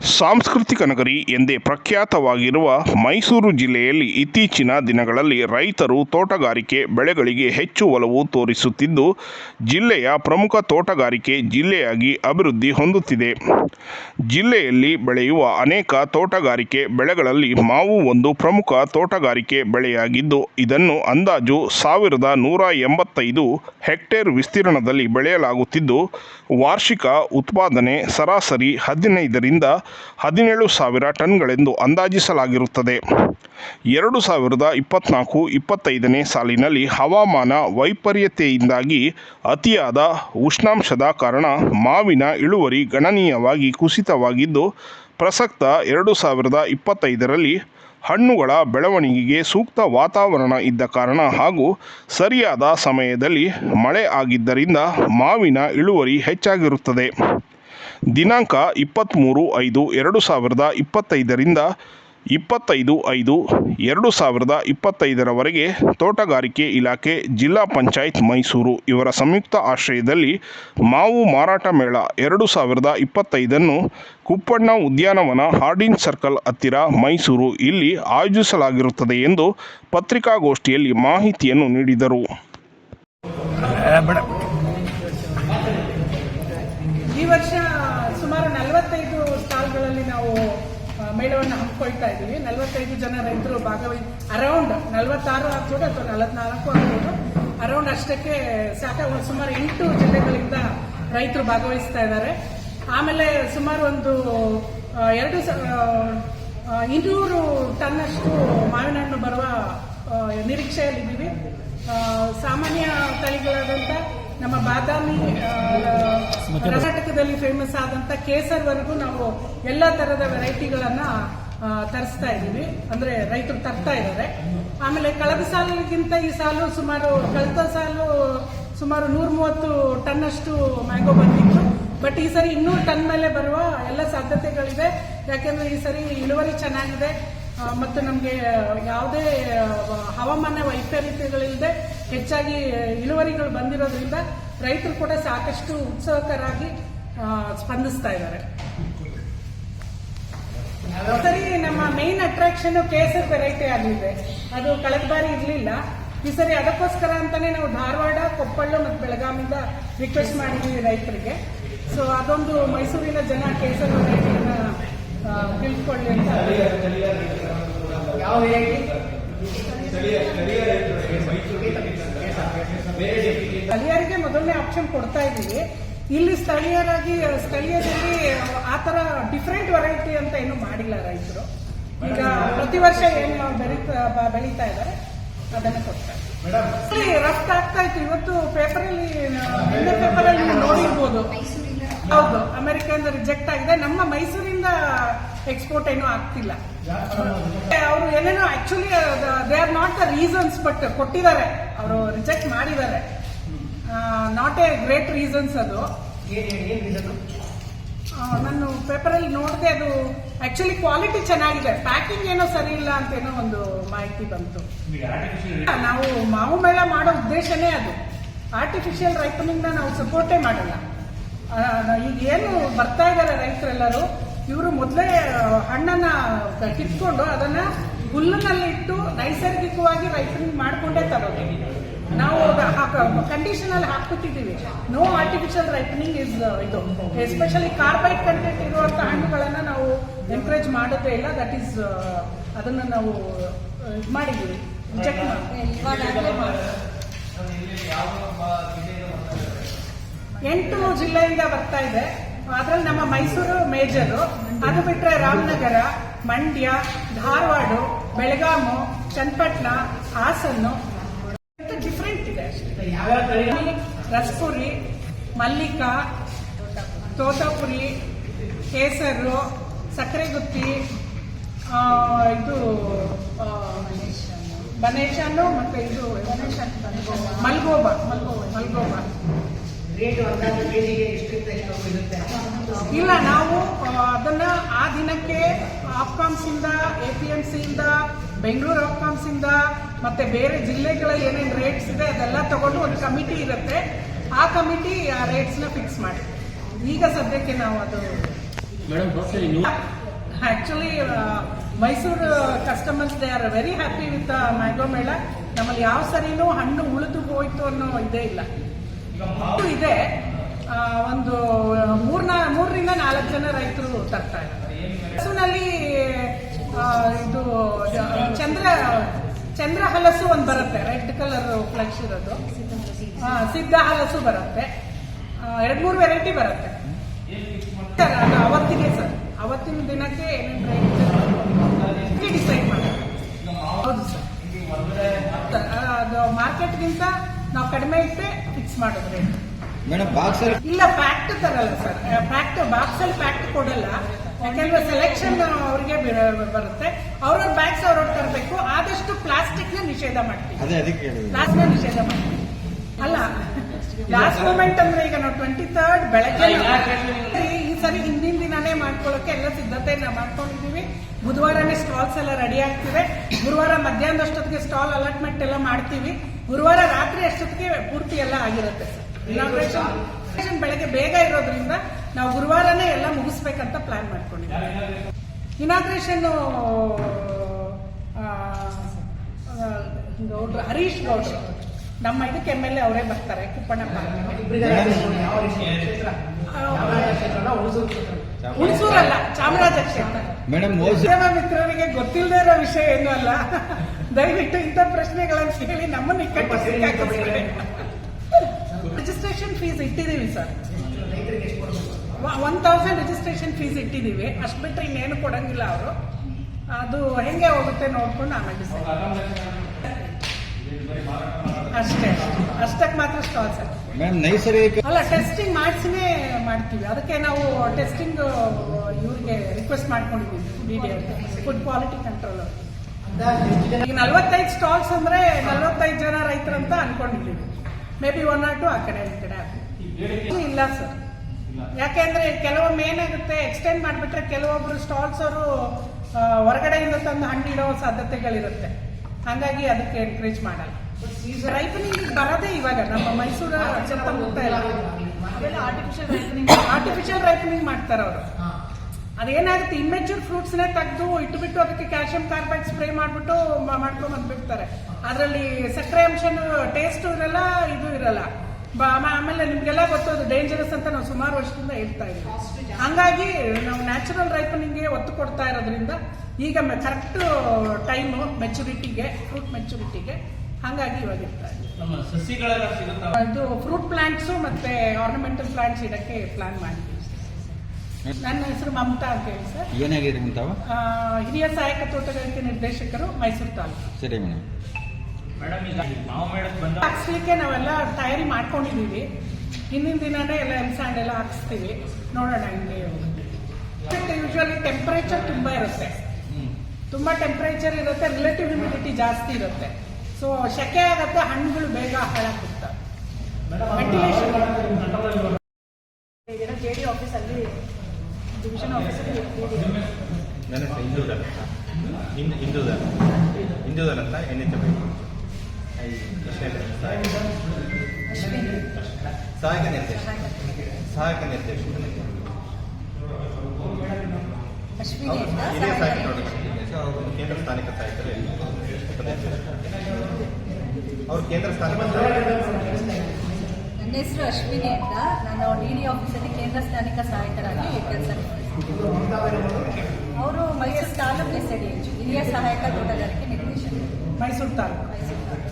ಸಾಂಸ್ಕೃತಿಕ ನಗರಿ ಎಂದೇ ಪ್ರಖ್ಯಾತವಾಗಿರುವ ಮೈಸೂರು ಜಿಲ್ಲೆಯಲ್ಲಿ ಇತ್ತೀಚಿನ ದಿನಗಳಲ್ಲಿ ರೈತರು ತೋಟಗಾರಿಕೆ ಬೆಳೆಗಳಿಗೆ ಹೆಚ್ಚು ಒಲವು ತೋರಿಸುತ್ತಿದ್ದು, ಜಿಲ್ಲೆಯ ಪ್ರಮುಖ ತೋಟಗಾರಿಕೆ ಜಿಲ್ಲೆಯಾಗಿ ಅಭಿವೃದ್ಧಿ ಹೊಂದುತ್ತಿದೆ. ಜಿಲ್ಲೆಯಲ್ಲಿ ಬೆಳೆಯುವ ಅನೇಕ ತೋಟಗಾರಿಕೆ ಬೆಳೆಗಳಲ್ಲಿ ಮಾವು ಒಂದು ಪ್ರಮುಖ ತೋಟಗಾರಿಕೆ ಬೆಳೆಯಾಗಿದ್ದು, ಇದನ್ನು ಅಂದಾಜು ಸಾವಿರದ ನೂರ ಎಂಬತ್ತೈದು ಹೆಕ್ಟೇರ್ ವಿಸ್ತೀರ್ಣದಲ್ಲಿ ಬೆಳೆಯಲಾಗುತ್ತಿದ್ದು, ವಾರ್ಷಿಕ ಉತ್ಪಾದನೆ ಸರಾಸರಿ ಹದಿನೈದರಿಂದ ಹದಿನೇಳು ಸಾವಿರ ಟನ್ಗಳೆಂದು ಅಂದಾಜಿಸಲಾಗಿರುತ್ತದೆ. ಎರಡು ಸಾವಿರದ ಇಪ್ಪತ್ನಾಲ್ಕು ಇಪ್ಪತ್ತೈದನೇ ಸಾಲಿನಲ್ಲಿ ಹವಾಮಾನ ವೈಪರ್ಯತೆಯಿಂದಾಗಿ ಅತಿಯಾದ ಉಷ್ಣಾಂಶದ ಕಾರಣ ಮಾವಿನ ಇಳುವರಿ ಗಣನೀಯವಾಗಿ ಕುಸಿತವಾಗಿದ್ದು, ಪ್ರಸಕ್ತ ಎರಡು ಸಾವಿರದ ಇಪ್ಪತ್ತೈದರಲ್ಲಿ ಹಣ್ಣುಗಳ ಬೆಳವಣಿಗೆಗೆ ಸೂಕ್ತ ವಾತಾವರಣ ಇದ್ದ ಕಾರಣ ಹಾಗೂ ಸರಿಯಾದ ಸಮಯದಲ್ಲಿ ಮಳೆ ಆಗಿದ್ದರಿಂದ ಮಾವಿನ ಇಳುವರಿ ಹೆಚ್ಚಾಗಿರುತ್ತದೆ. ದಿನಾಂಕ ಇಪ್ಪತ್ತ್ಮೂರು ಐದು ಎರಡು ಸಾವಿರದ ಇಪ್ಪತ್ತೈದರಿಂದ ಇಪ್ಪತ್ತೈದು ಐದು ಎರಡು ಸಾವಿರದ ಇಪ್ಪತ್ತೈದರವರೆಗೆ ತೋಟಗಾರಿಕೆ ಇಲಾಖೆ ಜಿಲ್ಲಾ ಪಂಚಾಯತ್ ಮೈಸೂರು ಇವರ ಸಂಯುಕ್ತ ಆಶ್ರಯದಲ್ಲಿ ಮಾವು ಮಾರಾಟ ಮೇಳ ಎರಡು ಸಾವಿರದ ಇಪ್ಪತ್ತೈದನ್ನು ಕುಪ್ಪಣ್ಣ ಉದ್ಯಾನವನ ಹಾರ್ಡಿನ್ ಸರ್ಕಲ್ ಹತ್ತಿರ ಮೈಸೂರು ಇಲ್ಲಿ ಆಯೋಜಿಸಲಾಗಿರುತ್ತದೆ ಎಂದು ಪತ್ರಿಕಾಗೋಷ್ಠಿಯಲ್ಲಿ ಮಾಹಿತಿಯನ್ನು ನೀಡಿದರು. ಈ ವರ್ಷ ಸುಮಾರು ನಲವತ್ತೈದು ಸ್ಟಾಲ್ಗಳಲ್ಲಿ ನಾವು ಆ, ಹಮ್ಮಿಕೊಳ್ತಾ ಇದ್ದೀವಿ. ನಲವತ್ತೈದು ಜನ ರೈತರು ಭಾಗವಹಿ ಅರೌಂಡ್ ನಲವತ್ತಾರು ಆಗ್ಬೋದು ಅಥವಾ ನಲವತ್ನಾಲ್ಕು ಆಗ್ಬೋದು. ಅರೌಂಡ್ ಅಷ್ಟಕ್ಕೆ ಸಾಕ ಸುಮಾರು ಎಂಟು ಜಿಲ್ಲೆಗಳಿಂದ ರೈತರು ಭಾಗವಹಿಸ್ತಾ ಇದ್ದಾರೆ. ಆಮೇಲೆ ಸುಮಾರು ಒಂದು ಎರಡು ಇನ್ನೂರು ಟನ್ನಷ್ಟು ಮಾವಿನ ಹಣ್ಣು ಬರುವ ನಿರೀಕ್ಷೆಯಲ್ಲಿದ್ದೀವಿ. ಸಾಮಾನ್ಯ ತಳಿಗಳಾದಂಥ ನಮ್ಮ ಬಾದಾಮಿ ಕರ್ನಾಟಕದಲ್ಲಿ ಫೇಮಸ್ ಆದಂತ ಕೇಸರ್ವರೆಗೂ ನಾವು ಎಲ್ಲ ತರದ ವೆರೈಟಿಗಳನ್ನ ತರಿಸ್ತಾ ಇದ್ದೀವಿ. ಅಂದ್ರೆ ರೈತರು ತರ್ತಾ ಇದ್ದಾರೆ. ಆಮೇಲೆ ಕಳೆದ ಸಾಲಿಗಿಂತ ಈ ಸಾಲು ಸುಮಾರು ಕಳೆದ ಸಾಲು ಸುಮಾರು ನೂರ ಮೂವತ್ತು ಟನ್ನಷ್ಟು ಮ್ಯಾಂಗೋ ಬಂದಿತ್ತು. ಬಟ್ ಈ ಸರಿ ಇನ್ನೂರು ಟನ್ ಮೇಲೆ ಬರುವ ಎಲ್ಲ ಸಾಧ್ಯತೆಗಳಿದೆ. ಯಾಕೆಂದ್ರೆ ಈ ಸರಿ ಇಳುವರಿ ಚೆನ್ನಾಗಿದೆ. ಮತ್ತು ನಮಗೆ ಯಾವುದೇ ಹವಾಮಾನ ವೈಪರೀತ್ಯಗಳಿಲ್ಲದೆ ಹೆಚ್ಚಾಗಿ ಇಳುವರಿಗಳು ಬಂದಿರೋದ್ರಿಂದ ರೈತರು ಕೂಡ ಸಾಕಷ್ಟು ಉತ್ಸಾಹಕರಾಗಿ ಸ್ಪಂದಿಸ್ತಾ ಇದ್ದಾರೆ. ಸರಿ ನಮ್ಮ ಮೇನ್ ಅಟ್ರಾಕ್ಷನ್ ಕೇಸರ್ ವೆರೈಟಿ ಆಗಿದೆ. ಅದು ಕಳೆದ ಬಾರಿ ಇರಲಿಲ್ಲ. ಈ ಸರಿ ಅದಕ್ಕೋಸ್ಕರ ಅಂತಾನೆ ನಾವು ಧಾರವಾಡ ಕೊಪ್ಪಳ ಮತ್ತು ಬೆಳಗಾವಿಂದ ರಿಕ್ವೆಸ್ಟ್ ಮಾಡಿದ್ದೀವಿ ರೈತರಿಗೆ. ಸೊ ಅದೊಂದು ಮೈಸೂರಿನ ಜನ ಕೇಸರ್ ವೆರೈಟಿನ ತಿಳ್ಕೊಳ್ಳಿ ಅಂತ. ಯಾವ ಸ್ಥಳೀಯರಿಗೆ ಮೊದಲನೇ ಆಪ್ಷನ್ ಕೊಡ್ತಾ ಇದ್ದೀವಿ. ಇಲ್ಲಿ ಸ್ಥಳೀಯರಾಗಿ ಸ್ಥಳೀಯದಲ್ಲಿ ಆ ತರ ಡಿಫ್ರೆಂಟ್ ವೆರೈಟಿ ಅಂತ ಏನು ಮಾಡಿಲ್ಲ ರೈತರು. ಈಗ ಪ್ರತಿ ವರ್ಷ ಏನು ಬೆಳೀತಾ ಬೆಳೀತಾ ಇದ್ದಾರೆ ಅದನ್ನ ಕೊಡ್ತಾರೆ ರಫ್ತ ಆಗ್ತಾ ಇತ್ತು. ಇವತ್ತು ಪೇಪರಲ್ಲಿ ಅಲ್ಲಿ ಪೇಪರಲ್ಲಿ ಅಲ್ಲಿ ನೋಡಿರ್ಬೋದು. ಹೌದು ಅಮೆರಿಕದಿಂದ ರಿಜೆಕ್ಟ್ ಆಗಿದೆ. ನಮ್ಮ ಮೈಸೂರಿಂದ ಎಕ್ಸ್ಪೋರ್ಟ್ ಏನೂ ಆಗ್ತಿಲ್ಲ. ಅವರು ಏನೇನೋ actually they are not the reasons but ಕೊಟ್ಟಿದ್ದಾರೆ. ಅವರು ರಿಜೆಕ್ಟ್ ಮಾಡಿದ್ದಾರೆ. ನಾಟ್ ಎ ಗ್ರೇಟ್ ರೀಸನ್ಸ್ ಅದು. ನಾನು ಪೇಪರಲ್ಲಿ ನೋಡಿದೆ ಅದು ಆಕ್ಚುಲಿ ಕ್ವಾಲಿಟಿ ಚೆನ್ನಾಗಿದೆ. ಪ್ಯಾಕಿಂಗ್ ಏನೋ ಸರಿ ಇಲ್ಲ ಅಂತ ಏನೋ ಒಂದು ಮಾಹಿತಿ ಬಂತು. ನಾವು ಮಾವು ಮೇಳ ಮಾಡೋ ಉದ್ದೇಶನೇ ಅದು. ಆರ್ಟಿಫಿಷಿಯಲ್ ರೈತನಿಂದ ನಾವು ಸಪೋರ್ಟೇ ಮಾಡಲ್ಲ. ಈಗ ಏನು ಬರ್ತಾ ಇದ್ದಾರೆ ರೈತರೆಲ್ಲರೂ ಇವರು ಮೊದಲೇ ಹಣ್ಣನ್ನ ಕಿತ್ಕೊಂಡು ಅದನ್ನ ಹುಲ್ಲಿನಲ್ಲಿ ಇಟ್ಟು ನೈಸರ್ಗಿಕವಾಗಿ ರೈತರಿಗೆ ಮಾಡಿಕೊಂಡೇ ತರೋದು. ನಾವು ಕಂಡೀಷನ್ ಅಲ್ಲಿ ಹಾಕ್ಬಿಟ್ಟಿದ್ದೀವಿ ನೋ ಆರ್ಟಿಫಿಷಿಯಲ್ ರೈಪನಿಂಗ್ ಇಸ್ ಇದು. ಎಸ್ಪೆಷಲಿ ಕಾರ್ಬೈಡ್ ಕಂಟೆಂಟ್ ಇರುವಂತ ಹಣ್ಣುಗಳನ್ನ ನಾವು ಎನ್ಕರೇಜ್ ಮಾಡೋದೇ ಇಲ್ಲ. ದಟ್ ಈಸ್ ಅದನ್ನ ನಾವು ಇದು ಮಾಡಿದ್ದೀವಿ. ಚೆಕ್ ಎಂಟು ಜಿಲ್ಲೆಯಿಂದ ಬರ್ತಾ ಇದೆ. ಅದ್ರಲ್ಲಿ ನಮ್ಮ ಮೈಸೂರು ಮೇಜರು. ಅದು ಬಿಟ್ಟರೆ ರಾಮನಗರ ಮಂಡ್ಯ ಧಾರವಾಡ ಬೆಳಗಾಮು ಚನ್ನಪಟ್ಟಣ ಹಾಸನ್ನು ಡಿಫ್ರೆಂಟ್ ಇದೆ ರಸಪುರಿ ಮಲ್ಲಿಕಾ ತೋತಾಪುರಿ ಕೇಸರು ಸಕ್ಕರೆಗುತ್ತಿ ಇದು ಬನೇಶಾನು ಮತ್ತೆ ಇದು ಮಲ್ಗೋಬಾ ಮಲ್ಗೋಬಾ. ಇರುತ್ತೆ? ಇಲ್ಲ ನಾವು ಅದನ್ನ ಆ ದಿನಕ್ಕೆ ಆಪ್ಕಾಮ್ಸ್ ಇಂದ ಎ ಪಿ ಎಂ ಸಿ ಇಂದ ಬೆಂಗಳೂರು ಆಪ್ಕಾಮ್ಸ್ ಇಂದ ಮತ್ತೆ ಬೇರೆ ಜಿಲ್ಲೆಗಳಲ್ಲಿ ಏನೇನು ರೇಟ್ಸ್ ಇದೆ ಅದೆಲ್ಲ ತಗೊಂಡು ಒಂದು ಕಮಿಟಿ ಇರುತ್ತೆ. ಆ ಕಮಿಟಿ ಆ ರೇಟ್ಸ್ನ ಫಿಕ್ಸ್ ಮಾಡಿ. ಈಗ ಸದ್ಯಕ್ಕೆ ನಾವು ಅದು actually Mysuru customers they are very happy with mango Mela ನಮ್ಮಲ್ಲಿ ಯಾವ ಸರಿನೂ ಹಣ್ಣು ಉಳಿದು ಹೋಯ್ತು ಅನ್ನೋ ಇದೇ ಇಲ್ಲ. ಇದು ಒಂದು ಮೂರ್ನ ಮೂರರಿಂದ ನಾಲ್ಕು ಜನ ರೈತರು ತರ್ತಾ ಇದ್ದಾರೆ. ಹಸುನಲ್ಲಿ ಇದು ಚಂದ್ರ ಚಂದ್ರ ಹಲಸು ಒಂದು ಬರುತ್ತೆ ರೆಡ್ ಕಲರ್ ಫ್ಲೆಕ್ಸ್ ಇರೋದು. ಸಿದ್ಧ ಹಲಸು ಬರುತ್ತೆ. ಎರಡು ಮೂರು ವೆರೈಟಿ ಬರುತ್ತೆ. ಸರ್ ಅದು ಅವತ್ತಿಗೆ ಸರ್ ಅವತ್ತಿನ ದಿನಕ್ಕೆ ಏನೇನು ಡಿಸೈಡ್ ಮಾಡಿ ಹೌದು ಸರ್. ಅದು ಮಾರ್ಕೆಟ್ಗಿಂತ ನಾವು ಕಡಿಮೆ ಇಟ್ಟೆ ಫಿಕ್ಸ್ ಮಾಡಿದ್ರೆ ರೇಟ್ ಮೇಡಮ್ ಬಾಕ್ಸ್ ಇಲ್ಲ ಪ್ಯಾಕ್ಟ್ ತರಲ್ಲ ಸರ್. ಪ್ಯಾಕ್ಟ್ ಬಾಕ್ಸ್ ಅಲ್ಲಿ ಪ್ಯಾಕ್ಟ್ ಕೊಡಲ್ಲ. ಯಾಕೆಂದ್ರೆ ಸೆಲೆಕ್ಷನ್ ಬರುತ್ತೆ. ಅವ್ರವ್ರ ಬ್ಯಾಗ್ಸ್ ಅವ್ರವ್ರು ತರಬೇಕು. ಆದಷ್ಟು ಪ್ಲಾಸ್ಟಿಕ್ನ ನಿಷೇಧ ಮಾಡ್ತೀವಿ. ಅದೇ ಅದಕ್ಕೆ ಹೇಳಿದ್ರು ಲಾಸ್ಟ್ ನಿಷೇಧ ಮಾಡ್ತೀವಿ. ಅಲ್ಲ ಲಾಸ್ಟ್ ಮೂಮೆಂಟ್ ಅಂದ್ರೆ ಈಗ ನಾವು ಟ್ವೆಂಟಿ ತರ್ಡ್ ಬೆಳಗ್ಗೆ ಈ ಸರಿ ಹಿಂದಿನ ದಿನಾನೇ ಮಾಡ್ಕೊಳ್ಳೋಕೆ ಎಲ್ಲ ಸಿದ್ಧತೆಯನ್ನ ಮಾಡ್ಕೊಂಡಿದೀವಿ ಬುಧವಾರನೇ ಸ್ಟಾಲ್ಸ್ ಎಲ್ಲ ರೆಡಿ ಆಗ್ತಿದೆ ಗುರುವಾರ ಮಧ್ಯಾಹ್ನದ ಅಷ್ಟೊತ್ತಿಗೆ ಸ್ಟಾಲ್ ಅಲಾಟ್ಮೆಂಟ್ ಎಲ್ಲ ಮಾಡ್ತೀವಿ. ಗುರುವಾರ ರಾತ್ರಿ ಅಷ್ಟೊತ್ತಿಗೆ ಪೂರ್ತಿ ಎಲ್ಲ ಆಗಿರುತ್ತೆ. ಇನಾಗ್ರೇಷನ್ ಬೆಳಗ್ಗೆ ಬೇಗ ಇರೋದ್ರಿಂದ ನಾವು ಗುರುವಾರನೇ ಎಲ್ಲ ಮುಗಿಸ್ಬೇಕಂತ ಪ್ಲಾನ್ ಮಾಡ್ಕೊಂಡಿದ್ದೀವಿ. ಇನಾಗ್ರೇಷನ್ ಗೌಡ್ರು ಹರೀಶ್ ಗೌಡ್ರು. ನಮ್ಮ ಇದಕ್ಕೆ ಎಂ ಎಲ್ ಎ ಅವರೇ ಬರ್ತಾರೆ ಕುಪ್ಪಣ್ಣಪ್ಪ ಹುಣಸೂರಲ್ಲ ಚಾಮರಾಜ ಕ್ಷೇತ್ರ. ಮಿತ್ರರಿಗೆ ಗೊತ್ತಿಲ್ಲದೆ ಇರೋ ವಿಷಯ ಏನು ಅಲ್ಲ? ದಯವಿಟ್ಟು ಇಂಥ ಪ್ರಶ್ನೆಗಳನ್ನು ಕೇಳಿ ನಮ್ಮನ್ನು ಇಕ್ಕಟ್ಟು ರಿಜಿಸ್ಟ್ರೇಷನ್ ಫೀಸ್ ಇಟ್ಟಿದ್ದೀವಿ sir one thousand registration fees ಇಟ್ಟಿದ್ದೀವಿ. ಅಷ್ಟು ಬಿಟ್ಟರೆ ಇನ್ನೇನು ಕೊಡಂಗಿಲ್ಲ ಅವರು. ಅದು ಹೆಂಗೆ ಹೋಗುತ್ತೆ ನೋಡ್ಕೊಂಡು ಆಮೇಲೆ. ಅಷ್ಟೇ ಅಷ್ಟಕ್ಕೆ ಮಾತ್ರ ಸ್ಟಾಲ್ ಸರ್. ನೈಸರ್ಗಿಕ ಅಲ್ಲ ಟೆಸ್ಟಿಂಗ್ ಮಾಡಿಸಿನೇ ಮಾಡ್ತೀವಿ. ಅದಕ್ಕೆ ನಾವು ಟೆಸ್ಟಿಂಗ್ ಇವ್ರಿಗೆ ರಿಕ್ವೆಸ್ಟ್ ಮಾಡ್ಕೊಂಡಿದ್ದೀವಿ. D D food quality control ಈಗ ನಲ್ವತ್ತೈದು ಸ್ಟಾಲ್ಸ್ ಅಂದ್ರೆ ನಲ್ವತ್ತೈದು ಜನ ರೈತರಂತ ಅನ್ಕೊಂಡಿದ್ದೀವಿ. Maybe one or two ಆ ಕಡೆ ಈ ಕಡೆ ಇಲ್ಲ ಸರ್. ಯಾಕೆಂದ್ರೆ ಕೆಲವೊಮ್ಮೆ ಏನಾಗುತ್ತೆ ಎಕ್ಸ್ಟೆಂಡ್ ಮಾಡಿಬಿಟ್ರೆ ಕೆಲವೊಬ್ರು ಸ್ಟಾಲ್ಸ್ ಅವರು ಹೊರಗಡೆಯಿಂದ ತಂದು ಹಣ್ಣಿಡೋ ಸಾಧ್ಯತೆಗಳಿರುತ್ತೆ. ಹಾಗಾಗಿ ಅದಕ್ಕೆ ಎನ್ಕರೇಜ್ ಮಾಡಲ್ಲ. ರೈಪನಿಂಗ್ ಬರೋದೇ ಇವಾಗ ನಮ್ಮ ಮೈಸೂರು ಸುತ್ತಮುತ್ತ ಆರ್ಟಿಫಿಷಿಯಲ್ ರೈಪನಿಂಗ್ ಆರ್ಟಿಫಿಷಿಯಲ್ ರೈಪನಿಂಗ್ ಮಾಡ್ತಾರೆ ಅವರು. ಅದೇನಾಗುತ್ತೆ ಇಮ್ಮೆಚೂರ್ ಫ್ರೂಟ್ಸ್ನೇ ತೆಗೆದು ಇಟ್ಬಿಟ್ಟು ಅದಕ್ಕೆ ಕ್ಯಾಲ್ಸಿಯಂ ಕಾರ್ಬೈಡ್ ಸ್ಪ್ರೇ ಮಾಡಿಬಿಟ್ಟು ಮಾಡ್ಕೊಂಡ್ ಬಂದ್ಬಿಡ್ತಾರೆ ಅದರಲ್ಲಿ ಸಕ್ಕರೆ ಅಂಶನೂ ಟೇಸ್ಟ್ ಇರಲ್ಲ, ಇದು ಇರಲ್ಲ. ಆಮೇಲೆ ನಿಮ್ಗೆಲ್ಲ ಗೊತ್ತದು ಡೇಂಜರಸ್ ಅಂತ ನಾವು ಸುಮಾರು ವರ್ಷದಿಂದ ಹೇಳ್ತಾ ಇದ್ದೀವಿ. ಹಂಗಾಗಿ ನಾವು ನ್ಯಾಚುರಲ್ ರೈಪನಿಂಗ್ಗೆ ಒತ್ತು ಕೊಡ್ತಾ ಇರೋದ್ರಿಂದ ಈಗ ಕರೆಕ್ಟ್ ಟೈಮು ಮೆಚುರಿಟಿಗೆ ಫ್ರೂಟ್ ಮೆಚುರಿಟಿಗೆ ಹಂಗಾಗಿ ಇವಾಗ ಇರ್ತಾ ಇದೆ ಇದು ಫ್ರೂಟ್ ಪ್ಲಾಂಟ್ಸು ಮತ್ತೆ ಆರ್ನಮೆಂಟಲ್ ಪ್ಲಾಂಟ್ಸ್ ಇಡಕ್ಕೆ ಪ್ಲಾನ್ ಮಾಡಿದ್ವಿ ನನ್ನ ಹೆಸರು ಮಮತಾ ಅಂತ ಹೇಳಿ ಸರ್. ಏನಾಗಿದೆ ಹಿರಿಯ ಸಹಾಯಕ ತೋಟಗಾರಿಕೆ ನಿರ್ದೇಶಕರು ಮೈಸೂರು ತಾಲೂಕು. ಸರಿ ಮೇಡಮ್. ಹಾಕ್ಸ್ಲಿಕ್ಕೆ ನಾವೆಲ್ಲ ತಯಾರಿ ಮಾಡ್ಕೊಂಡಿದ್ದೀವಿ. ಹಿಂದಿನ ದಿನನೇ ಎಲ್ಲ ಎಮ್ಸ್ಯಾಂಡ್ ಎಲ್ಲ ಹಾಕ್ಸ್ತೀವಿ. ನೋಡೋಣ ಹಿಂಗೆ ಯೂಶ್ವಲಿ ಟೆಂಪರೇಚರ್ ತುಂಬ ಇರುತ್ತೆ. ತುಂಬ ಟೆಂಪರೇಚರ್ ಇರುತ್ತೆ ರಿಲೇಟಿವ್ ಹ್ಯೂಮಿಡಿಟಿ ಜಾಸ್ತಿ ಇರುತ್ತೆ. ಸೊ ಶೆಕೆ ಆಗುತ್ತೆ ಹಣ್ಣುಗಳು ಬೇಗ ಹಾಳಾಗುತ್ತೆ. ವೆಂಟಿಲೇಷನ್ ಜೆ ಡಿ ಆಫೀಸಲ್ಲಿ ಡಿವಿಷನ್ ಆಫೀಸಲ್ಲಿ ನನ್ನ ಹೆಸರು ಇಂದೂದಲ್ ಅಂತ ಎನ್ ಎಚ್ ಸಹಾಯಕ ನಿರ್ದೇಶಕ ಸಹಾಯಕ ನಿರ್ದೇಶಕ ಅಶ್ವಿನಿ ಅಂತ ಹಿರಿಯ ಸಹಾಯಕ ಸಹಾಯಕ ನಿರ್ದೇಶಕ ಅವರು ಕೇಂದ್ರ ಸ್ಥಾನಿಕ ಉಪನಿರ್ದೇಶಕರು. ಅವರು ಕೇಂದ್ರ ಸ್ಥಾನಿಕ ನನ್ನ ಹೆಸರು ಅಶ್ವಿನಿ ಅಂತ ನಾನು ಡಿ ಡಿ ಆಫೀಸಲ್ಲಿ ಕೇಂದ್ರ ಸ್ಥಾನಿಕ ಸಹಾಯಕರಾಗಿ ಕೆಲಸ ಅವರು Mysuru taluk S D H ಹಿರಿಯ ಸಹಾಯಕ ತೋಟಗಾರಿಕೆ ನಿರ್ದೇಶಕರು ಮೈಸೂರು ತಾಲೂಕು.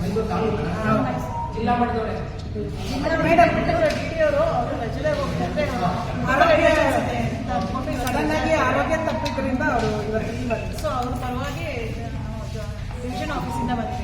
ಮೈಸೂರು ತಾಲೂಕು. ಜಿಲ್ಲಾ ಮಟ್ಟದವರೇ? ಮೇಡಮ್ ಡಿ ಡಿ ಅವರು ಅವರು ರಜೆ ಹೋಗ್ತಾರೆ. ಆರೋಗ್ಯ ಸಡನ್ ಆಗಿ ಆರೋಗ್ಯ ತಪ್ಪಿದ್ರಿಂದ ಅವರು ಇವತ್ತು ಸೊ ಅವ್ರ ಪರವಾಗಿ ಡಿವಿಷನ್ ಆಫೀಸಿಂದ ಬಂದಿದ್ದೀವಿ